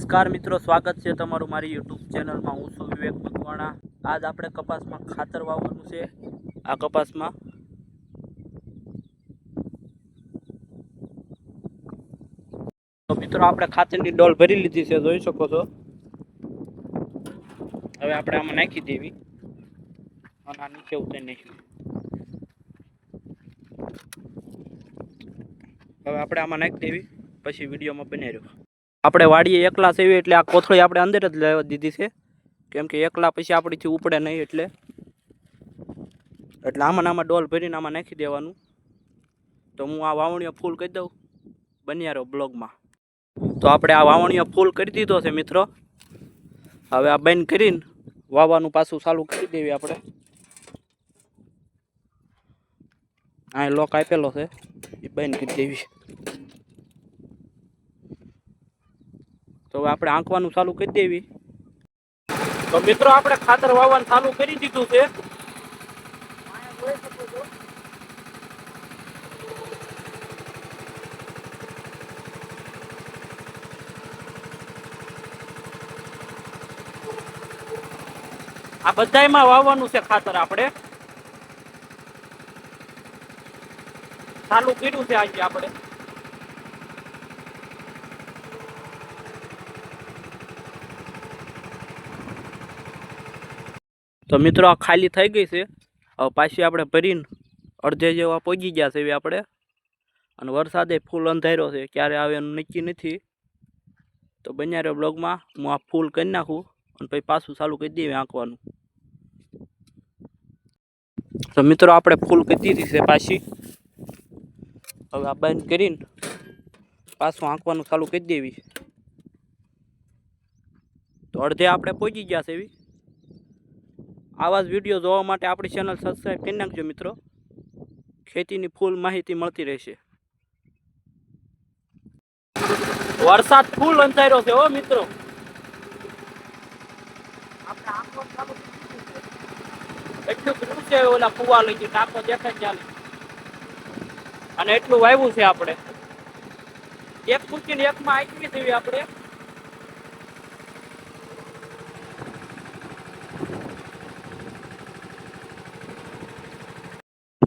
નમસ્કાર મિત્રો, સ્વાગત છે તમારું મારી યુટ્યુબ ચેનલમાં. હું છું વિવેક મકવાણા આજ આપણે કપાસમાં ખાતર વાવવાનું છે. આ કપાસમાં તો મિત્રો, આપણે ખાતરની ડોલ ભરી લીધી છે, જોઈ શકો છો. હવે આપણે આમાં નાખી દેવી. અને આ નીચે ઉતરી નાખ્યું હવે આપણે આમાં નાખી દેવી, પછી વિડીયોમાં બની રહ્યો આપણે વાડીએ એકલા સેવી એટલે આ કોથળી આપણે અંદર જ લેવા દીધી છે. કેમ કે એકલા પછી આપણીથી ઉપડે નહીં એટલે. એટલે આમાં આમાં ડોલ ભરીને આમાં નાખી દેવાનું. તો હું આ વાવણીઓ ફૂલ કરી દઉં બન્યા રહ્યો બ્લોગમાં. તો આપણે આ વાવણીઓ ફૂલ કરી દીધો છે મિત્રો. હવે આ બંધ કરીને વાવવાનું પાછું ચાલુ કરી દેવી આપણે. આ લોક આપેલો છે, એ બંધ કરી દેવી. હવે આપણે આંકવાનું ચાલુ કરી દેવી. તો મિત્રો, આપણે ખાતર વાવવાનું ચાલુ કરી દીધું છે. આ બધામાં વાવવાનું છે ખાતર આપણે. ચાલુ કર્યું છે આજે આપણે. તો મિત્રો આ ખાલી થઈ ગઈ છે. હવે પાછી આપણે ભરીને અડધે જેવા પહોંચી ગયા છે એવી આપણે. અને વરસાદે ફૂલ અંધાર્યો છે, ક્યારે આવે એનું નક્કી નથી. તો બન્યા બ્લોગમાં, હું આ ફૂલ કરી નાખું અને પછી પાછું ચાલુ કરી દઈએ આંકવાનું. તો મિત્રો આપણે ફૂલ કરી દીધી છે પાછી. હવે આ બંધ કરીને પાછું આંકવાનું ચાલુ કરી દેવી. તો અડધે આપણે પહોંચી ગયા છે એવી. આવા જ વીડિયો જોવા માટે આપણી ચેનલ સબસ્ક્રાઈબ કરી નાખજો મિત્રો. ખેતીની ફૂલ માહિતી મળતી રહેશે. વરસાદ ફૂલ અંધાર્યો છે હો મિત્રો. એટલું છે ઓલા કુવા લઈ ગયું, ટાંકો દેખાય ચાલે. અને એટલું વાવ્યું છે આપણે. એક મૂકીને એકમાં આંકવી દેવી આપણે.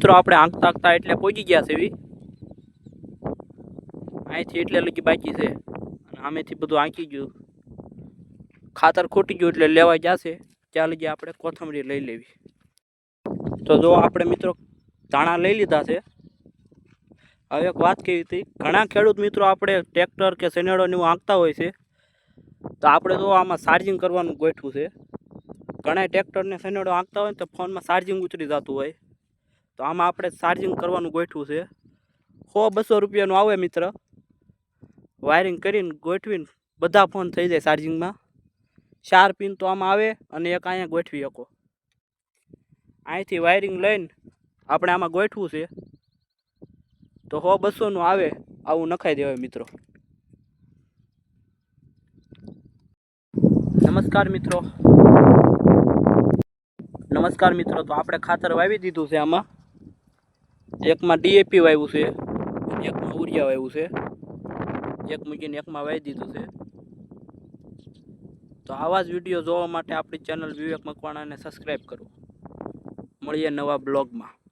મિત્રો, આપણે આંકતા આંકતા એટલે પહોંચી ગયા છે એવી અહીંથી એટલે લગી બાકી છે. અને આમેથી બધું આંકી ગયું. ખાતર ખૂટી ગયું એટલે લેવા જશે. ત્યાં લગી આપણે કોથમરી લઈ લેવી. તો જો આપણે મિત્રો ધાણા લઈ લીધા છે. હવે એક વાત કેવી હતી? ઘણા ખેડૂત મિત્રો આપણે ટ્રેક્ટર કે શેનેડો ને એવું આંકતા હોય છે. તો આપણે તો આમાં ચાર્જિંગ કરવાનું ગોઠવું છે. ઘણા ટ્રેક્ટરને શેનેડો આંકતા હોય તો ફોનમાં ચાર્જિંગ ઉતરી જતું હોય. તો આમાં આપણે ચાર્જિંગ કરવાનું ગોઠવું છે. સો બસો રૂપિયાનું આવે મિત્ર. વાયરિંગ કરીને ગોઠવીને બધા ફોન થઈ જાય ચાર્જિંગમાં ચાર પિન તો આમાં આવે અને એક અહીંયા ગોઠવી શકો. અહીંથી વાયરિંગ લઈને આપણે આમાં ગોઠવું છે. તો સો બસોનું આવે, આવું નખાઈ દેવાય મિત્રો. નમસ્કાર મિત્રો. નમસ્કાર મિત્રો, તો આપણે ખાતર વાવી દીધું છે આમાં. એકમાં ડીએપી વાવ્યું છે, એકમાં ઉરિયા વાવ્યું છે, એક મૂકીને એકમાં વાવી દીધું છે. તો આવા જ વીડિયો જોવા માટે આપણી ચેનલ વિવેક મકવાણાને સબસ્ક્રાઈબ કરો. મળીએ નવા બ્લોગમાં.